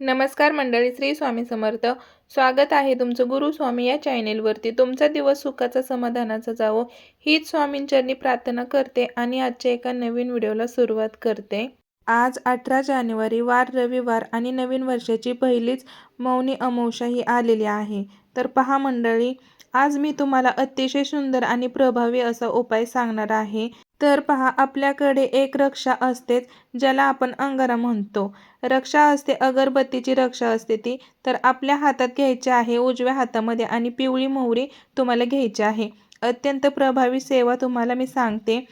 नमस्कार मंडळी श्री स्वामी समर्थ. स्वागत आहे तुमचं गुरु स्वामी या चॅनेलवरती. तुमचा दिवस सुखाचा समाधानाचा जावो हीच स्वामींचरणी प्रार्थना करते आणि आजच्या एका नवीन व्हिडिओला सुरुवात करते. आज अठरा जानेवारी वार रविवार आणि नवीन वर्षाची पहिलीच मौनी अमावस्या ही आलेली आहे. तर पहा मंडळी आज मी तुम्हाला अतिशय सुंदर आणि प्रभावी असा उपाय सांगणार आहे. तर पहा आपल्याकडे एक रक्षा असतेच ज्याला आपण अंगारा म्हणतो. रक्षा असते अगरबत्तीची रक्षा असते ती. तर आपल्या हातात घ्यायची आहे उजव्या हातामध्ये आणि पिवळी मोहरी तुम्हाला घ्यायची आहे. अत्यंत प्रभावी सेवा तुम्हाला मी सांगते.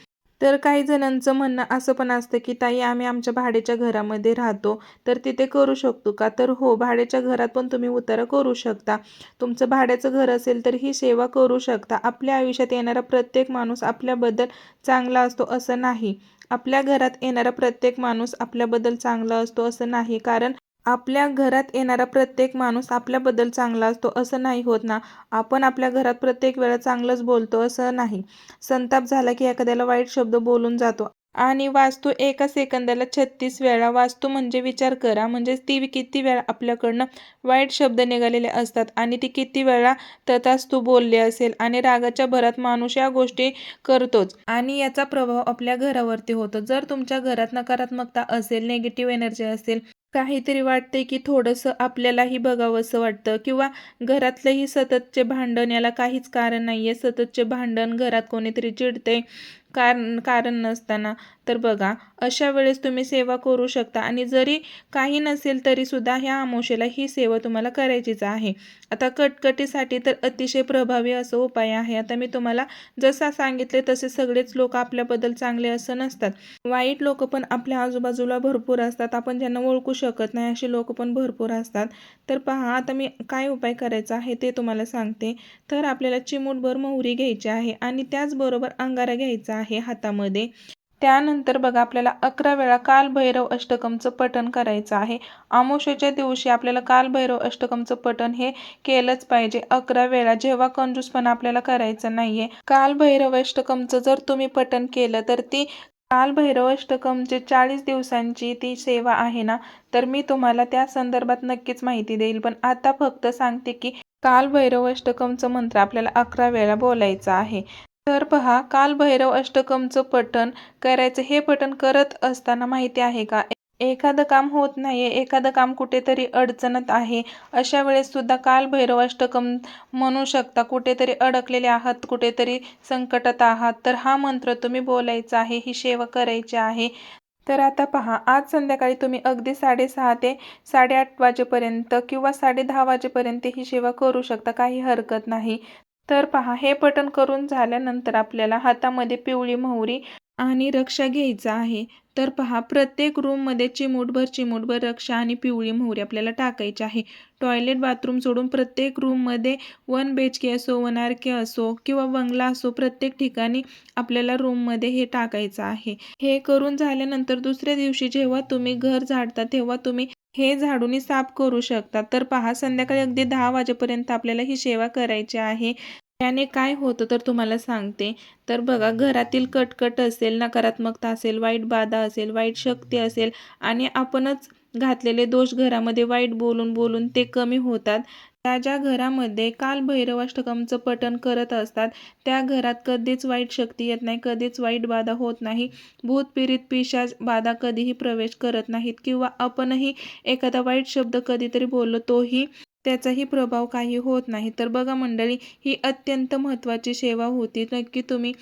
तर काही जणांचं म्हणणं असं पण असतं की ताई आम्ही आमच्या भाड्याच्या घरामध्ये राहतो तर तिथे करू शकतो का? तर हो भाड्याच्या घरात पण तुम्ही उतारा करू शकता. तुमचं भाड्याचं घर असेल तर ही सेवा करू शकता. आपल्या आयुष्यात येणारा प्रत्येक माणूस आपल्याबद्दल चांगला असतो असं नाही. आपल्या घरात येणारा प्रत्येक माणूस आपल्याबद्दल चांगला असतो असं नाही. कारण आपल्या घरात येणारा प्रत्येक माणूस आपल्याबद्दल चांगला असतो असं नाही होत ना. आपण आपल्या घरात प्रत्येक वेळा चांगलंच बोलतो असं नाही. संताप झाला की एखाद्याला वाईट शब्द बोलून जातो. आणि वास्तू एका सेकंदाला छत्तीस वेळा वास्तू म्हणजे विचार करा म्हणजेच ती किती वेळा आपल्याकडनं वाईट शब्द निघालेले असतात आणि ती किती वेळा तथास्तू बोलली असेल आणि रागाच्या भरात माणूस या गोष्टी करतोच. आणि याचा प्रभाव आपल्या घरावरती होतो. जर तुमच्या घरात नकारात्मकता असेल निगेटिव्ह एनर्जी असेल काहीतरी वाटते की थोडंसं आपल्यालाही बघावंसं वाटतं किंवा घरातलंही सततचे भांडण याला काहीच कारण नाही आहे सततचे भांडण घरात कोणीतरी चिडते कारण कारण नसताना. तर बघा अशा वेळेस तुम्ही सेवा करू शकता आणि जरी काही नसेल तरीसुद्धा ह्या आमोशेला ही सेवा तुम्हाला करायचीच आहे. आता कटकटीसाठी तर अतिशय प्रभावी असं उपाय आहे. आता मी तुम्हाला जसा सांगितले तसे सगळेच लोक आपल्याबद्दल चांगले असं नसतात. वाईट लोक पण आपल्या आजूबाजूला भरपूर असतात. आपण ज्यांना ओळखू शकत नाही असे लोक पण भरपूर असतात. तर पहा आता मी काय उपाय करायचा आहे ते तुम्हाला सांगते. तर आपल्याला चिमूटभर मोहरी घ्यायची आहे आणि त्याचबरोबर अंगारा घ्यायचा आहे. हातामध्ये. त्यानंतर बघा आपल्याला अकरा वेळा काल भैरव अष्टकमचं पठण करायचं आहे. आमोशेच्या दिवशी आपल्याला कालभैरव अष्टकमचं पठण हे केलंच पाहिजे. अकरा वेळा जेव्हा कंजूसपणा आपल्याला करायचं नाहीये. काल भैरव अष्टकमचं जर तुम्ही पठण केलं तर ती काल भैरव अष्टकमचे चाळीस दिवसांची ती सेवा आहे ना? तर मी तुम्हाला त्या संदर्भात नक्कीच माहिती देईल. पण आता फक्त सांगते की काल भैरव अष्टकमचं मंत्र आपल्याला अकरा वेळा बोलायचं आहे. तर पहा काल भैरव अष्टकमचं पठण करायचं हे पठण करत असताना माहिती आहे का? एखादं काम होत नाहीये एखादं काम कुठेतरी अडचणत आहे. अशा वेळेस सुद्धा काल भैरव अष्टकम म्हणू शकता कुठेतरी अडकलेले आहात कुठेतरी संकटात आहात तर हा मंत्र तुम्ही बोलायचा आहे ही सेवा करायची आहे. तर आता पहा आज संध्याकाळी तुम्ही अगदी साडेसहा ते साडेआठ वाजेपर्यंत किंवा साडे दहा वाजेपर्यंत ही सेवा करू शकता काही हरकत नाही. तर पहा हे बटन करून झाल्यानंतर आपल्याला हातामध्ये पिवळी मोहरी आणि रक्षा घ्यायचा आहे. तर पहा प्रत्येक रूममध्ये चिमूटभर चिमूटभर रक्षा आणि पिवळी मोहरी आपल्याला टाकायची आहे. टॉयलेट बाथरूम सोडून प्रत्येक रूममध्ये वन बेच के असो वन आर के असो किंवा बंगला असो प्रत्येक ठिकाणी आपल्याला रूममध्ये हे टाकायचं आहे. हे करून झाल्यानंतर दुसऱ्या दिवशी जेव्हा तुम्ही घर झाडता तेव्हा तुम्ही हे झाडूनी साफ करू शकता तर पहा संध्याकाळी अगदी दहा वाजेपर्यंत आपल्याला ही सेवा करायची आहे. त्याने काय होतं तर तुम्हाला सांगते. तर बघा घरातील कटकट असेल नकारात्मकता असेल वाईट बाधा असेल वाईट शक्ती असेल आणि आपणच घातलेले दोष घरामध्ये वाईट बोलून बोलून ते कमी होतात. त्या ज्या घरामध्ये काल भैरवाष्टकमचं पठण करत असतात त्या घरात कधीच वाईट शक्ती येत नाही कधीच वाईट बाधा होत नाही. भूतपीडित पिशाच बाधा कधीही प्रवेश करत नाहीत किंवा आपणही एखादा वाईट शब्द कधीतरी बोललो तोही त्याचाही प्रभाव काही होत नाही. तर बघा मंडळी ही अत्यंत महत्त्वाची सेवा होती. नक्की तुम्ही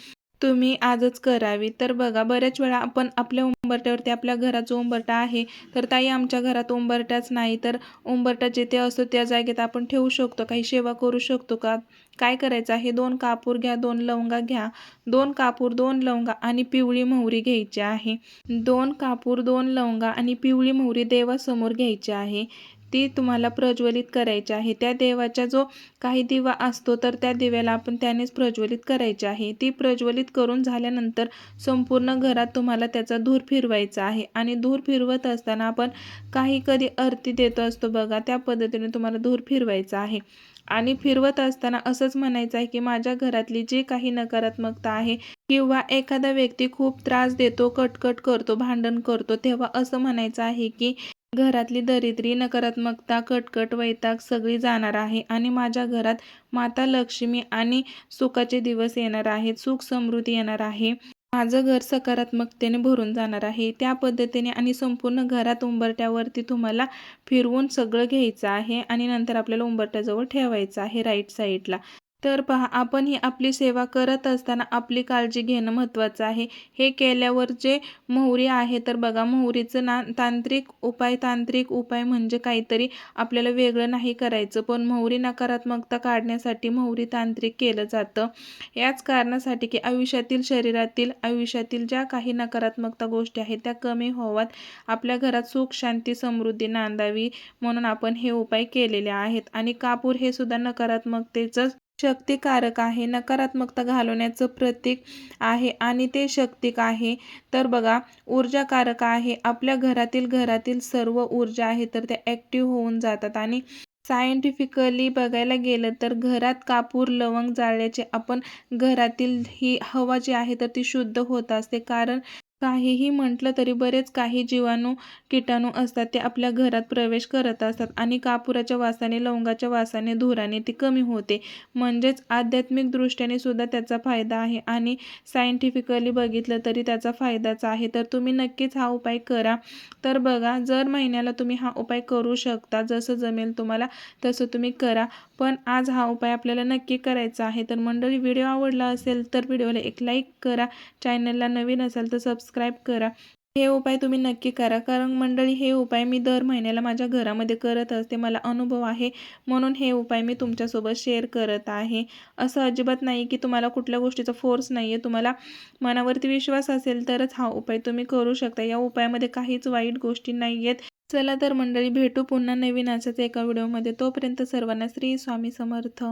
तुम्ही आजच करावी. तर बघा बऱ्याच वेळा आपण आपल्या उंबरट्यावरती आपल्या घरात उंबरटा आहे. तर ताई आमच्या घरात उंबरटाच नाही. तर उंबरटा जिथे असतो त्या जागेत आपण ठेवू शकतो. काही सेवा करू शकतो का? काय करायचं आहे? दोन कापूर घ्या दोन लवंगा घ्या. दोन कापूर दोन लवंगा आणि पिवळी मोहरी घ्यायची आहे. दोन कापूर दोन लवंगा आणि पिवळी मोहरी देवासमोर घ्यायची आहे. ती तुम्हाला प्रज्वलित करायची आहे. त्या देवाचा जो काही दिवा असतो तर त्या दिव्याला आपण त्यानेच प्रज्वलित करायची आहे. ती प्रज्वलित करून झाल्यानंतर संपूर्ण घरात तुम्हाला त्याचा धूर फिरवायचा आहे. आणि धूर फिरवत असताना आपण काही कधी आरती देतो असतो बघा त्या पद्धतीने तुम्हाला धूर फिरवायचा आहे. आणि फिरवत असताना असंच म्हणायचं आहे की माझ्या घरातली जी काही नकारात्मकता आहे किंवा एखादा व्यक्ती खूप त्रास देतो कटकट करतो भांडण करतो तेव्हा असं म्हणायचं आहे की घरातली दरिद्री नकारात्मकता कटकट वैताग सगळी जाणार आहे आणि माझ्या घरात माता लक्ष्मी आणि सुखाचे दिवस येणार आहेत सुख समृद्धी येणार आहे. माझं घर सकारात्मकतेने भरून जाणार आहे. त्या पद्धतीने आणि संपूर्ण घरात उंबरट्यावरती तुम्हाला फिरवून सगळं घ्यायचं आहे आणि नंतर आपल्याला उंबरट्याजवळ ठेवायचं आहे राईट साईडला तर पहा आपण ही आपली सेवा करत असताना आपली काळजी घेणं महत्त्वाचं आहे. हे केल्यावर जे मोहरी आहे तर बघा मोहरीचं ना तांत्रिक उपाय तांत्रिक उपाय म्हणजे काहीतरी आपल्याला वेगळं नाही करायचं. पण मोहरी नकारात्मकता काढण्यासाठी मोहरी तांत्रिक केलं जातं. याच कारणासाठी की आयुष्यातील शरीरातील आयुष्यातील ज्या काही नकारात्मकता गोष्टी आहेत त्या कमी व्हाव्यात आपल्या घरात सुख शांती समृद्धी नांदावी म्हणून आपण हे उपाय केलेले आहेत. आणि कापूर हे सुद्धा नकारात्मकतेचं शक्तिकारक आहे. नकारात्मकता घालवण्याचं प्रतीक आहे आणि ते शक्तिक आहे. तर बघा ऊर्जाकारक आहे. आपल्या घरातील घरातील सर्व ऊर्जा आहे तर त्या ॲक्टिव्ह होऊन जातात. आणि सायंटिफिकली बघायला गेलं तर घरात कापूर लवंग जाळल्याचे आपण घरातील ही हवा जी आहे तर ती शुद्ध होत असते. कारण काहीही म्हटलं तरी बरेच काही जीवाणू किटाणू असतात ते आपल्या घरात प्रवेश करत असतात आणि कापुराच्या वासाने लवंगाच्या वासाने धुराने ती कमी होते. म्हणजेच आध्यात्मिक दृष्ट्याने सुद्धा त्याचा फायदा आहे आणि सायंटिफिकली बघितलं तरी त्याचा फायदाच आहे. तर तुम्ही नक्कीच हा उपाय करा. तर बघा जर महिन्याला तुम्ही हा उपाय करू शकता जसं जमेल तुम्हाला तसं तुम्ही करा. पण आज हा उपाय आपल्याला नक्की करायचा आहे. तर मंडळी व्हिडिओ आवडला असेल तर व्हिडिओला एक लाईक करा. चॅनलला नवीन असाल तर सबस्क्राईब करा. हे उपाय तुम्ही नक्की करा. कारण मंडळी हे उपाय मी दर महिन्याला माझ्या घरामध्ये करत असते. मला अनुभव आहे. म्हणून हे उपाय मी तुमच्यासोबत शेअर करत आहे. असं अजिबात नाही की तुम्हाला कुठल्या गोष्टीचा फोर्स नाही आहे तुम्हाला मनावरती विश्वास असेल तरच हा उपाय तुम्ही करू शकता. या उपायामध्ये काहीच वाईट गोष्टी नाही आहेत चला तर मंडळी भेटू पुन्हा नवीन असाच एका व्हिडिओमध्ये. तोपर्यंत सर्वांना श्री स्वामी समर्थ.